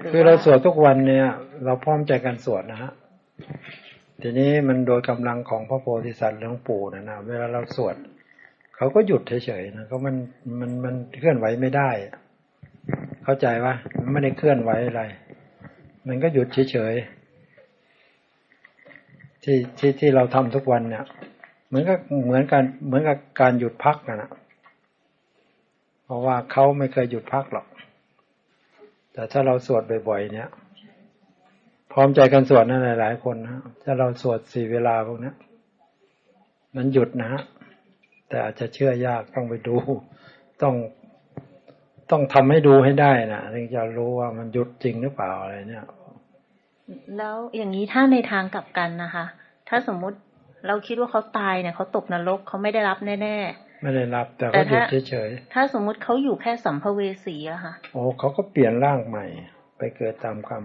คือเราสวดทุกวันเนี่ย เราพร้อมใจกันสวดนะฮะทีนี้มันโดยกำลังของพระโพธิสัตว์หลวงปู่นะนะเวลาเราสวดเขาก็หยุดเฉยๆนะเขามันมันมันเคลื่อนไหวไม่ได้ เข้าใจปะมันไม่ได้เคลื่อนไหวอะไร มันก็หยุดเฉยๆที่ที่ที่เราทำทุกวันเนี่ยเหมือนกับเหมือนกันเหมือนกับการหยุดพักนะนะเพราะว่าเขาไม่เคยหยุดพักหรอก แต่ถ้าเราสวดบ่อยๆเนี่ย พร้อมใจกันสวดนะหลายๆคนนะถ้าเราสวดสี่เวลาพวกนี้มันหยุดนะฮะแต่อาจจะเชื่อยากต้องไปดู ต้องต้องทำให้ดูให้ได้นะถึงจะรู้ว่ามันหยุดจริงหรือเปล่าอะไรเนี่ย แล้วอย่างนี้ถ้าในทางกลับกันนะคะ ถ้าสมมุติเราคิดว่าเขาตายเนี่ยเขาตกนรกเขาไม่ได้รับแน่ ไม่ได้รับ แต่แต่ก็หยุดถ้าเฉยๆถ้าสมมุติเขาอยู่แค่สัมภเวสีอะค่ะๆโอ้เขาก็เปลี่ยนร่างใหม่ ไปเกิดตามกรรม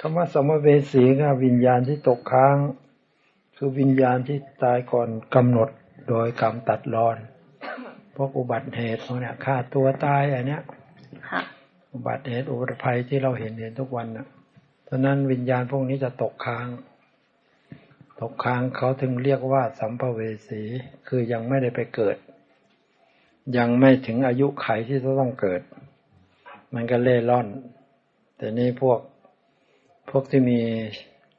คำว่าสมเวสีก็วิญญาณที่ตกค้าง คือวิญญาณที่ตายก่อนกำหนดโดยกรรมตัดรอนพวกอุบัติเหตุพวกเนี้ยฆ่าตัวตายอันเนี้ยค่ะอุบัติเหตุอุบัติภัยที่เราเห็นเห็นทุกวันน่ะฉะนั้นวิญญาณพวกนี้จะตกค้าง ตกค้างเขาถึงเรียกว่าสัมภเวสี คือยังไม่ได้ไปเกิด ยังไม่ถึงอายุไขที่จะต้องเกิด มันก็เล่ร่อน แต่นี่พวกพวกที่มี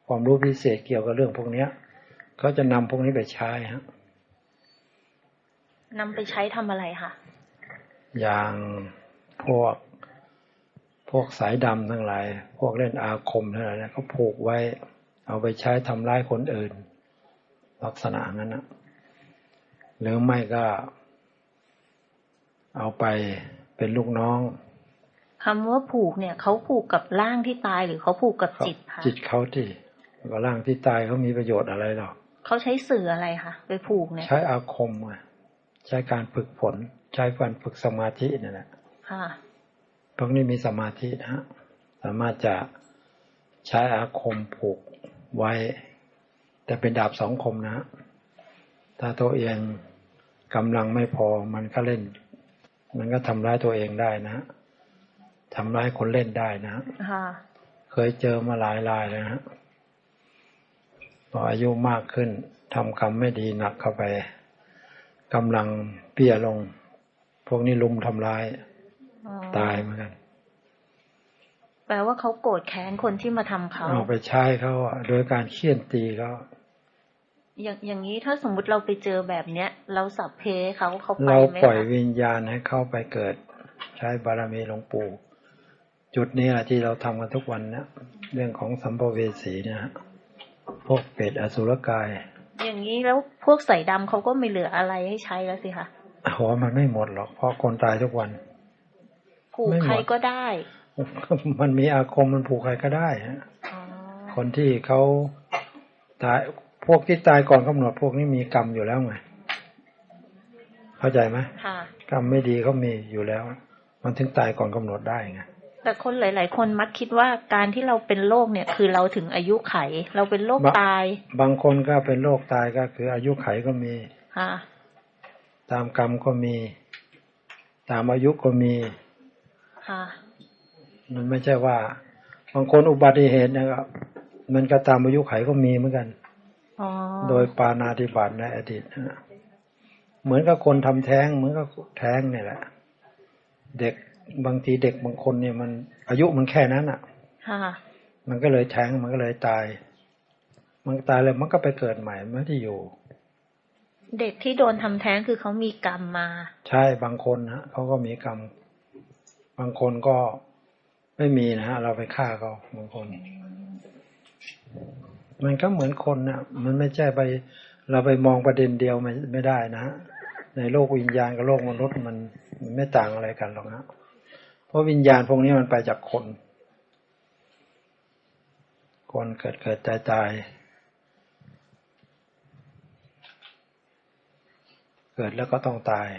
ความรู้พิเศษเกี่ยวกับเรื่องพวกเนี้ยเขาจะนำพวกนี้ไปใช้ฮะนำไปใช้ทำอะไรคะอย่างพวกพวกสายดำทั้งหลาย พวกเล่นอาคมทั้งหลายเนี่ยเขาผูกไว้ เอาไปใช้ทำร้ายคนอื่น ลักษณะนั้นนะหรือไม่ก็ เอาไปเป็นลูกน้องคำว่าผูกเนี่ยเขาผูกกับร่างที่ตายหรือเขาผูกกับจิตคะจิตเขาที่ก็ร่างที่ตายเขามีประโยชน์อะไรหรอกเขาใช้สื่ออะไรคะไปผูกเนี่ยใช้อาคมไงใช้การฝึกฝนใช้การฝึกสมาธินี่แหละค่ะพวกนี้มีสมาธินะฮะสามารถจะใช้อาคมผูกไว้ แต่เป็นดาบสองคมนะฮะถ้าตัวเองกำลังไม่พอมันก็เล่น มันก็ทำร้ายตัวเองได้นะฮะทำร้ายคนเล่นได้นะฮะค่ะเคยเจอมาหลายรายเลยนะฮะพออายุมากขึ้นทำกรรมไม่ดีหนักเข้าไปกำลังเปี้ยลง พวกนี้ลุมทำร้ายอ๋อตายเหมือนกัน แปลว่าเขาโกรธแค้นคนที่มาทำเขาเอาไปใช้เขาอะโดยการเคี่ยนตีเขา อย่างอย่างนี้ถ้าสมมุติเราไปเจอแบบเนี้ย เราสับเพเขาเขาไปเราไหมปล่อยคะวิญญาณให้เข้าไปเกิด ใช้บารมีหลวงปู่จุดนี้แหละที่เราทำกันทุกวันเนี่ยเรื่องของสัมภเวสีเนี่ยฮะพวกเปรตอสุรกาย อย่างนี้แล้วพวกใส่ดำเขาก็ไม่เหลืออะไรให้ใช้แล้วสิคะหัวมันไม่หมดหรอกเพราะคนตายทุกวัน ผูกไม่หมดใครก็ได้ มันมีอาคมมันผูกใครก็ได้ฮะอ๋อคนที่เขาตาย พวกที่ตายก่อนกำหนดพวกนี้มีกรรมอยู่แล้วไงเข้าใจไหมค่ะกรรมไม่ดีเขามีอยู่แล้ว มันถึงตายก่อนกำหนดได้ไงแต่คนหลาย ๆ คนมักคิดว่าการที่เราเป็นโรคเนี่ย คือเราถึงอายุไข เราเป็นโรคบะตาย บางคนก็เป็นโรคตายก็คืออายุไขก็มีค่ะตามกรรมก็มี ตามอายุก็มีค่ะมันไม่ใช่ว่า บางคนอุบัติเหตุนะครับมันก็ตามอายุไขก็มีเหมือนกันอ๋อ โดยปานาธิบาตในอดีตนะเหมือนกับคนทำแท้ง เหมือนกับแท้งเนี่ยแหละ เด็กบางทีเด็กบางคนเนี่ยมัน อายุมันแค่นั้นอะค่ะมันก็เลยแท้งมันก็เลยตาย มันตายเลยมันก็ไปเกิดใหม่ไม่ได้อยู่ เด็กที่โดนทำแท้งคือเขามีกรรมมา ใช่บางคนนะเขาก็มีกรรม บางคนก็ไม่มีนะฮะเราไปฆ่าเขาบางคน มันก็เหมือนคนนะมันไม่ใช่ไป เราไปมองประเด็นเดียวไม่ไม่ได้นะฮะในโลกวิญญาณกับโลกมนุษย์มันมันไม่ต่างอะไรกันหรอกนะเพราะวิญญาณพวกนี้มันไปจากคน คนเกิดเกิดตายตายเกิดแล้วก็ต้องตาย